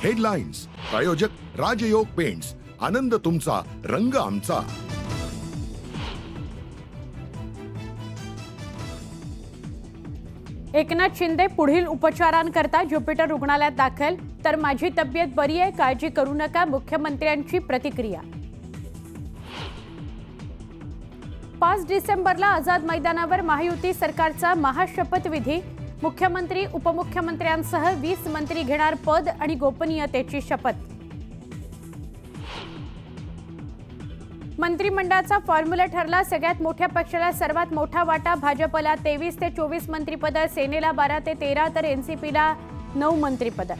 Headlines प्रायोजक राजयोग paints आनंद तुमचा रंग आमचा. एकनाथ शिंदे पुढील उपचारांकरता ज्युपिटर रुग्णालयात दाखल. तर माझी तब्येत बरी आहे काळजी करू नका मुख्यमंत्र्यांची प्रतिक्रिया. पाच डिसेंबरला आझाद मैदानावर महायुती सरकारचा महाशपथविधी. मुख्यमंत्री उपमुख्यमंत्र्यांसह वीस मंत्री घेणार पद आणि गोपनीयतेची शपथ. मंत्रिमंडळाचा फॉर्म्युला ठरला सगळ्यात मोठ्या पक्षाला सर्वात मोठा वाटा भाजपला. तेवीस ते चोवीस मंत्रिपदं सेनेला बारा ते तेरा तर एनसीपीला नऊ मंत्रिपदं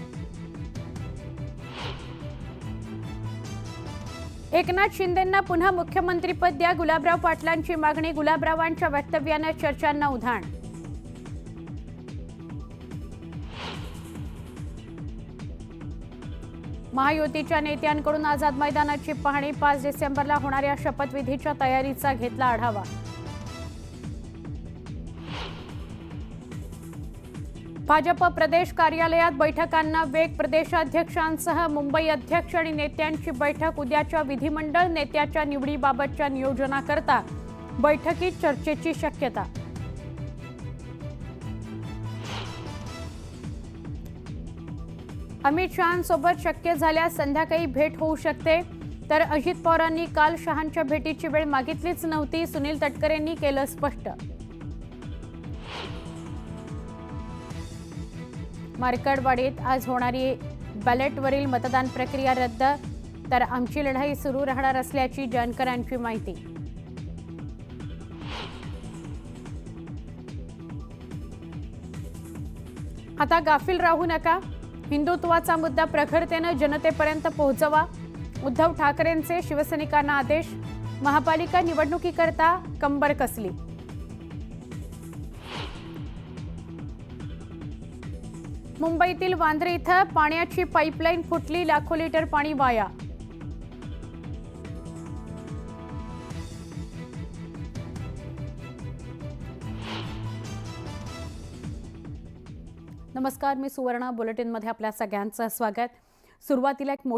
एकनाथ शिंदेंना पुन्हा मुख्यमंत्रीपद द्या गुलाबराव पाटलांची मागणी गुलाबरावांच्या वक्तव्यानं चर्चांना उधाण. महायुतीच्या नेत्यांकडून आझाद मैदानाची पाहणी पाच डिसेंबरला होणाऱ्या शपथविधीच्या तयारीचा घेतला आढावा. भाजप प्रदेश कार्यालयात बैठकांना वेग प्रदेशाध्यक्षांसह मुंबई अध्यक्ष आणि नेत्यांची बैठक उद्याच्या विधिमंडळ नेत्याच्या निवडीबाबतच्या नियोजनाकरता बैठकीत चर्चेची शक्यता अमित शहांसोबत शक्य झाल्यास संध्याकाळी भेट होऊ शकते. तर अजित पवारांनी काल शहांच्या भेटीची वेळ मागितलीच नव्हती सुनील तटकरेंनी केलं स्पष्ट. मार्कडवाडीत आज होणारी बॅलेटवरील मतदान प्रक्रिया रद्द तर आमची लढाई सुरू राहणार असल्याची जानकरांची माहिती. आता गाफील राहू नका. हिंदुत्वाचा मुद्दा प्रखरतेनं जनतेपर्यंत पोहोचवा. उद्धव ठाकरेंचे शिवसैनिकांना आदेश. महापालिका निवडणुकीकरता कंबर कसली? मुंबईतील वांद्रे इथं पाण्याची पाईपलाईन फुटली लाखो लिटर पाणी वाया नमस्कार मी सुवर्णा बुलेटिनमध्ये आपल्या सगळ्यांचं स्वागत. सुरुवातीला एक मोठी